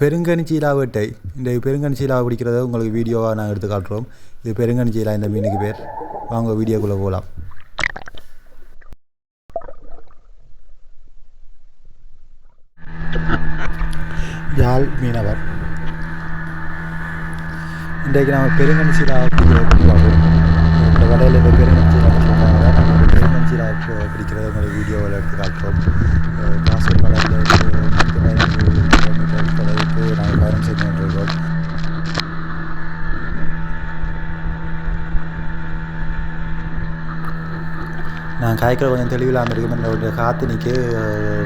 பெருங்கனி வேட்டை இந்த பெருங்கனி பிடிக்கிறத உங்களுக்கு வீடியோவாக நாங்கள் எடுத்து காட்டுறோம். இது பெருங்கனி இந்த மீனுக்கு பேர். வாங்க வீடியோக்குள்ளே போகலாம் யாழ் மீனவர். இன்றைக்கு நம்ம பெருங்கனி பிடிக்கிறோம் இந்த கடையில் இந்த பெருங்கனி சீலா நம்ம பிடிக்கிறத உங்களுக்கு வீடியோவில் எடுத்து காட்டுறோம். காசு நான் காய்க்கிற கொஞ்சம் தெளிவில்லாமல் இருக்கும் இந்த காற்று நிற்க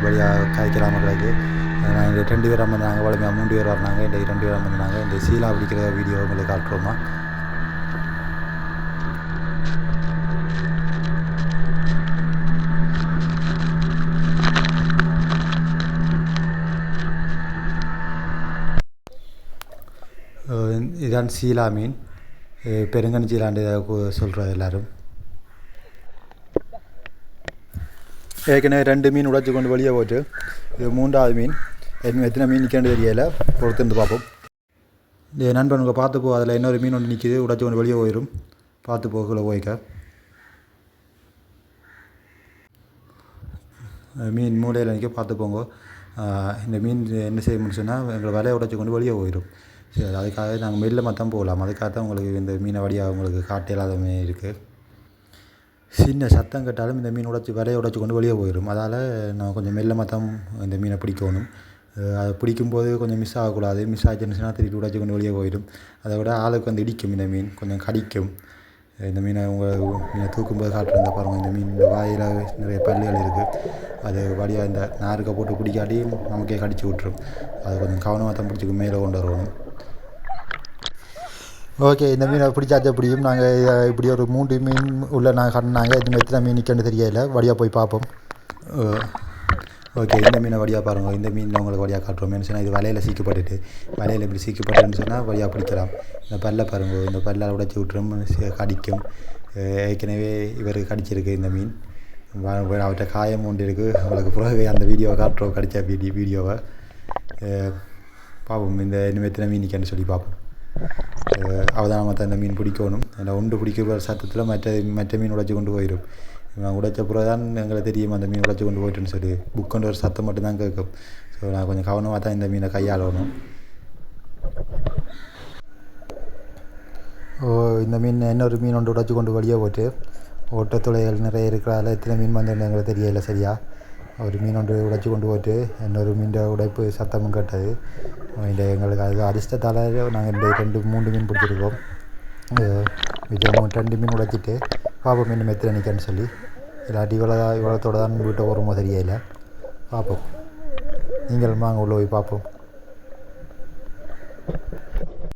வழியாக காய்க்கலாமல் கிடக்கு. நான் இந்த ரெண்டு பேர் வந்தாங்க வளமையாக மூன்று பேர் வரணாங்க இந்த ரெண்டு பேர் வந்தாங்க இந்த சீலா பிடிக்கிற வீடியோ உங்களுக்கு காட்டுறோமா? இதான் சீலா மீன் அஹ் சீலாண்டு சொல்கிறது எல்லாரும் ஏற்கனவே ரெண்டு மீன் உடைச்சி கொண்டு வெளியே போச்சு இது மூன்றாவது மீன் எத்தனை மீன் நிற்கன்னு தெரியல பொறுத்துருந்து பார்ப்போம் இந்த நண்பனுங்க பார்த்து போ அதில் இன்னொரு மீன் ஒன்று நிற்கிது உடைச்சி கொண்டு வெளியே போயிடும் பார்த்து போகல போய்க்க மீன் மூலையில் நிற்க பார்த்து போங்க இந்த மீன் என்ன செய்ய முடிச்சுன்னா எங்களை வலையை உடைச்சி கொண்டு வெளியே போயிடும் சரி அதுக்காக நாங்கள் மெல்ல தான் போகலாம். அதுக்காக தான் உங்களுக்கு இந்த மீனை வடியாக உங்களுக்கு காட்டு இல்லாத மீன் இருக்குது சின்ன சத்தம் கேட்டாலும் இந்த மீன் உடைச்சி வலையை உடச்சி கொண்டு வெளியே போயிடும். அதால் நான் கொஞ்சம் மெல்லமாக தான் இந்த மீனை பிடிக்கணும். அதை பிடிக்கும்போது கொஞ்சம் மிஸ் ஆகக்கூடாது. மிஸ் ஆச்சுன்னா திருப்பி உடைச்சி கொண்டு வெளியே போயிடும். அதை விட ஆளுக்கு வந்து இடிக்கும் இந்த மீன். கொஞ்சம் கடிக்கும். இந்த மீனை உங்கள் மீனை தூக்கும்போது காட்டுறத பாருங்கள் இந்த மீன் இந்த வாயில் நிறைய பல்லுகள் இருக்குது அது வழியாக இந்த நாருக்க போட்டு பிடிக்காட்டி நமக்கே கடிச்சு விட்டுரும். அது கொஞ்சம் கவனமாக தான் பிடிச்சிக்கும் மேலே கொண்டு வரணும். ஓகே இந்த மீனை பிடிச்சாச்சா பிடிக்கும் நாங்கள் இப்படி ஒரு மூன்று மீன் உள்ள நாங்கள் கட்டினாங்க இது எத்தனை மீன் நிற்கன்னு தெரியல. வழியாக போய் பார்ப்போம். ஓகே இந்த மீனை வழியாக பாருங்கள் இந்த மீன் உங்களுக்கு வழியாக காட்டுறோம். சொன்னால் இது வலையில் சீக்கப்பட்டுட்டு வலையில் இப்படி சீக்கப்பட்டுன்னு சொன்னால் வழியாக பிடிக்கலாம். இந்த பல்லை பாருங்கள் இந்த பல்லால் உடைச்சி விட்டுரும். கடிக்கும். ஏற்கனவே இவருக்கு கடிச்சிருக்கு இந்த மீன். அவர்கிட்ட காயம் ஒன்று இருக்குது உங்களுக்கு பிறகு அந்த வீடியோவை காட்டுறோம். கடித்த வீடியோ வீடியோவை. பார்ப்போம் இந்த இனிமேல் மீன் நிற்கன்னு சொல்லி பார்ப்போம் அவதானமாக தான் மீன் பிடிக்கணும் அதில் ஒன்று பிடிக்கிற சத்தத்தில் மற்ற மற்ற மீன் உடைச்சி கொண்டு போயிடும் நான் உடைச்ச பிறகு தான் எங்களை தெரியும் அந்த மீன் உடைச்சி கொண்டு போயிட்டுன்னு சொல்லி புக்குன்ற ஒரு சத்தம் மட்டும்தான் கேட்கும் ஸோ நான் கொஞ்சம் கவனமாக தான் இந்த மீனை கையாளணும் ஓ இந்த மீன் இன்னொரு மீன் ஒன்று உடைச்சி கொண்டு வெளியே போட்டு ஓட்டத்துளைகள் நிறைய இருக்கிறதால எத்தனை மீன் வந்து எங்களுக்கு தெரியலை சரியா ஒரு மீன் ஒன்று உடைச்சி கொண்டு போட்டு இன்னொரு மீன் உடைப்பு சத்தமும் கேட்டது இந்த எங்களுக்கு அது அதிர்ஷ்டத்தால் நாங்கள் இந்த ரெண்டு மூணு மீன் பிடிச்சிருக்கோம் அஹ் மிச்சம் ரெண்டு மீன் உடைச்சிட்டு பார்ப்போம் மீன் எத்தனை நிற்கன்னு சொல்லி இல்லாட்டி இவ்வளோ இவ்வளோத்தோட தான் வீட்டை வருமோ சரியாயில்ல பார்ப்போம் நீங்கள் அங்கே உள்ளே போய் பார்ப்போம்